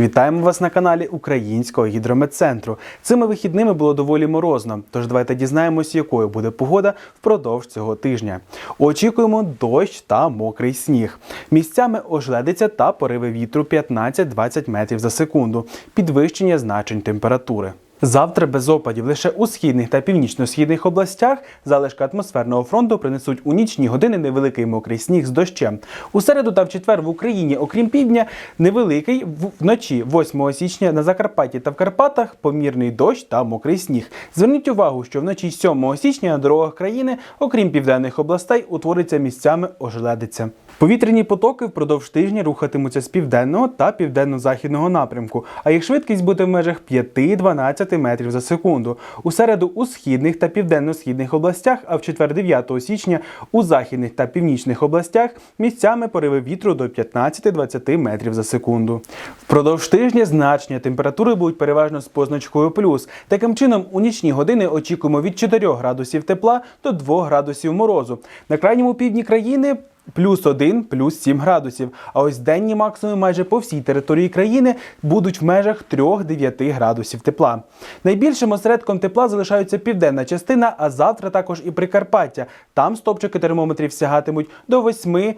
Вітаємо вас на каналі Українського гідрометцентру. Цими вихідними було доволі морозно, тож давайте дізнаємось, якою буде погода впродовж цього тижня. Очікуємо дощ та мокрий сніг. Місцями ожледиться та пориви вітру 15-20 метрів за секунду, підвищення значень температури. Завтра без опадів лише у східних та північно-східних областях залишки атмосферного фронту принесуть у нічні години невеликий мокрий сніг з дощем. У середу та в четвер в Україні, окрім півдня, невеликий вночі 8 січня на Закарпатті та в Карпатах помірний дощ та мокрий сніг. Зверніть увагу, що вночі 7 січня на дорогах країни, окрім південних областей, утвориться місцями ожеледиця. Повітряні потоки впродовж тижня рухатимуться з південного та південно-західного напрямку, а їх швидкість буде в межах 5-12 метрів за секунду. У середу у східних та південно-східних областях, а в четвер 9 січня у західних та північних областях місцями пориви вітру до 15-20 метрів за секунду. Впродовж тижня значення температури будуть переважно з позначкою плюс. Таким чином, у нічні години очікуємо від 4 градусів тепла до 2 градусів морозу. На крайньому півдні країни плюс 1, плюс 7 градусів. А ось денні максимуми майже по всій території країни будуть в межах 3-9 градусів тепла. Найбільшим осередком тепла залишаються південна частина, а завтра також і Прикарпаття. Там стопчики термометрів сягатимуть до 8-13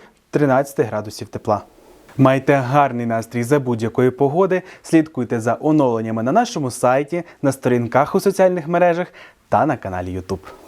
градусів тепла. Майте гарний настрій за будь-якої погоди. Слідкуйте за оновленнями на нашому сайті, на сторінках у соціальних мережах та на каналі YouTube.